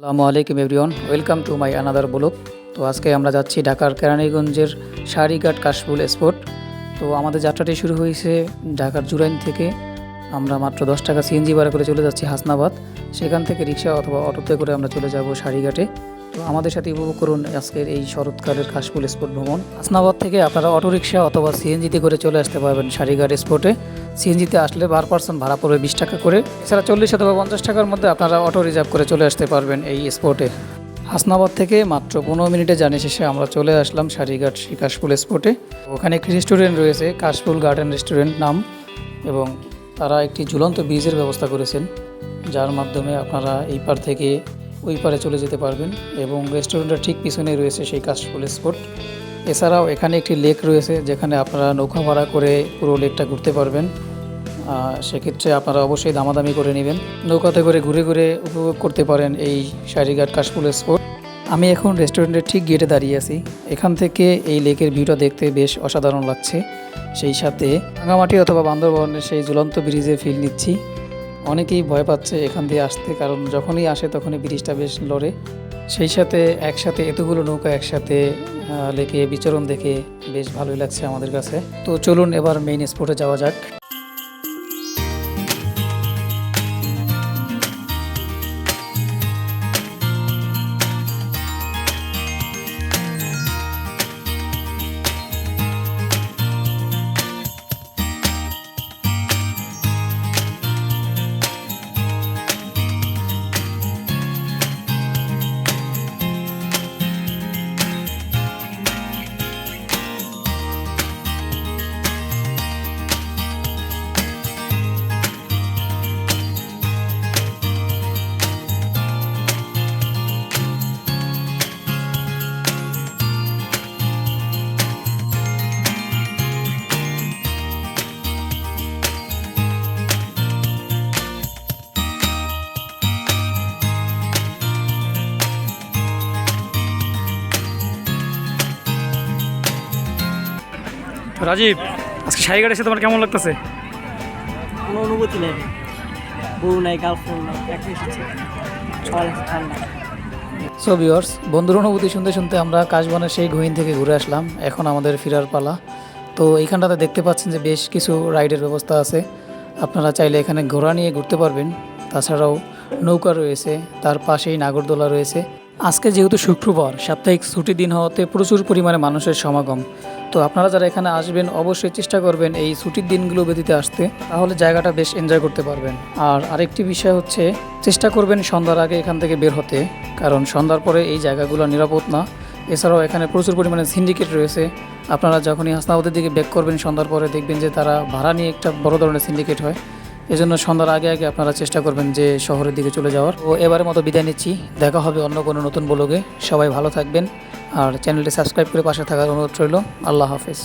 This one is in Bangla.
আসসালামু আলাইকুম everyone, welcome to my another blog তো আজকে আমরা যাচ্ছি ঢাকার কেরানীগঞ্জের শাড়িঘাট কাশফুল স্পট। তো আমাদের যাত্রাটি শুরু হয়েছে ঢাকার জুরাইন থেকে। আমরা মাত্র দশ টাকা সিএনজি ভাড়া করে চলে যাচ্ছি হাসনাবাদ। সেখান থেকে রিক্সা অথবা অটোতে করে আমরা চলে যাব শাড়িঘাটে তো আমাদের সাথে উপভোগ করুন আজকের এই শরৎকালের কাশফুল স্পট ভ্রমণ। আসনাবাদ থেকে আপনারা অটোরিকশা অথবা সিএনজিতে করে চলে আসতে পারবেন শাড়িঘাট স্পটে সিএনজিতে আসলে বার পার্সন ভাড়া পড়বে বিশ টাকা করে। এছাড়া চল্লিশ অথবা পঞ্চাশ টাকার মধ্যে আপনারা অটো রিজার্ভ করে চলে আসতে পারবেন এই স্পটে হাসনাবাদ থেকে মাত্র পনেরো মিনিটে জার্নি শেষে আমরা চলে আসলাম সারিঘাট শ্রী কাশফুল স্পটে ওখানে একটি রেস্টুরেন্ট রয়েছে, কাশফুল গার্ডেন রেস্টুরেন্ট নাম, এবং তারা একটি ঝুলন্ত ব্রিজের ব্যবস্থা করেছেন, যার মাধ্যমে আপনারা এই পার থেকে ওই পারে চলে যেতে পারবেন এবং রেস্টুরেন্টের ঠিক পিছনেই রয়েছে সেই কাশফুল স্পট এছাড়াও এখানে একটি লেক রয়েছে যেখানে আপনারা নৌকা ভাড়া করে পুরো লেকটা ঘুরতে পারবেন। সেক্ষেত্রে আপনারা অবশ্যই দামাদামি করে নেবেন। নৌকাতে করে ঘুরে ঘুরে উপভোগ করতে পারেন এই শাড়িঘাট কাশফুল স্পট আমি এখন রেস্টুরেন্টের ঠিক গেটে দাঁড়িয়ে আছি। এখান থেকে এই লেকের ভিউটা দেখতে বেশ অসাধারণ লাগছে। সেই সাথে রাঙামাটি অথবা বান্দরবনের সেই ঝুলন্ত ব্রিজে ফিল নিচ্ছি। অনেকেই ভয় পাচ্ছে এখান দিয়ে আসতে, কারণ যখনই আসে তখনই ব্রিজটা বেশ লড়ে। সেই সাথে একসাথে এতগুলো নৌকা একসাথে লেকে বিচরণ দেখে বেশ ভালোই লাগছে আমাদের কাছে। তো চলুন এবার মেইন স্পটে যাওয়া যাক। রাজীব আজকে শাড়িঘাট এসে তোমার কেমন লাগতেছে? কোনো অনুভূতি নেই। বউ নাই গার্লফ্রেন্ড নাই একা এসেছে ঠান্ডা। সো ভিউয়ার্স বন্ধুর অনুভূতি শুনতে শুনতে আমরা কাশবনের সেই গহীন থেকে ঘুরে আসলাম এখন আমাদের ফেরার পালা। তো এইখানটাতে দেখতে পাচ্ছেন যে বেশ কিছু রাইডের ব্যবস্থা আছে। আপনারা চাইলে এখানে ঘোড়া নিয়ে ঘুরতে পারবেন। তাছাড়াও নৌকা রয়েছে তার পাশেই নাগরদোলা রয়েছে। আজকে যেহেতু শুক্রবার, সাপ্তাহিক ছুটি দিন হওয়াতে প্রচুর পরিমাণে মানুষের সমাগম। তো আপনারা যারা এখানে আসবেন, অবশ্যই চেষ্টা করবেন এই ছুটির দিনগুলো ব্যতীতে আসতে, তাহলে জায়গাটা বেশ এনজয় করতে পারবেন। আর আরেকটি বিষয় হচ্ছে, চেষ্টা করবেন সন্ধ্যার আগে এখান থেকে বের হতে, কারণ সন্ধ্যার পরে এই জায়গাগুলো নিরাপদ না। এছাড়াও এখানে প্রচুর পরিমাণে সিন্ডিকেট রয়েছে। আপনারা যখনই হাসনাবাদের দিকে ব্যাক করবেন সন্ধ্যার পরে, দেখবেন যে তারা ভাড়া নিয়ে একটা বড় ধরনের সিন্ডিকেট হয়। এজন্য সন্ধ্যার আগে আগে আপনারা চেষ্টা করবেন যে শহরের দিকে চলে যাওয়ার। ও এবারের মতো বিদায় নিচ্ছি। দেখা হবে অন্য কোনো নতুন ব্লগে। সবাই ভালো থাকবেন। আর চ্যানেলটি সাবস্ক্রাইব করে পাশে থাকার অনুরোধ রইল। আল্লাহ হাফেজ।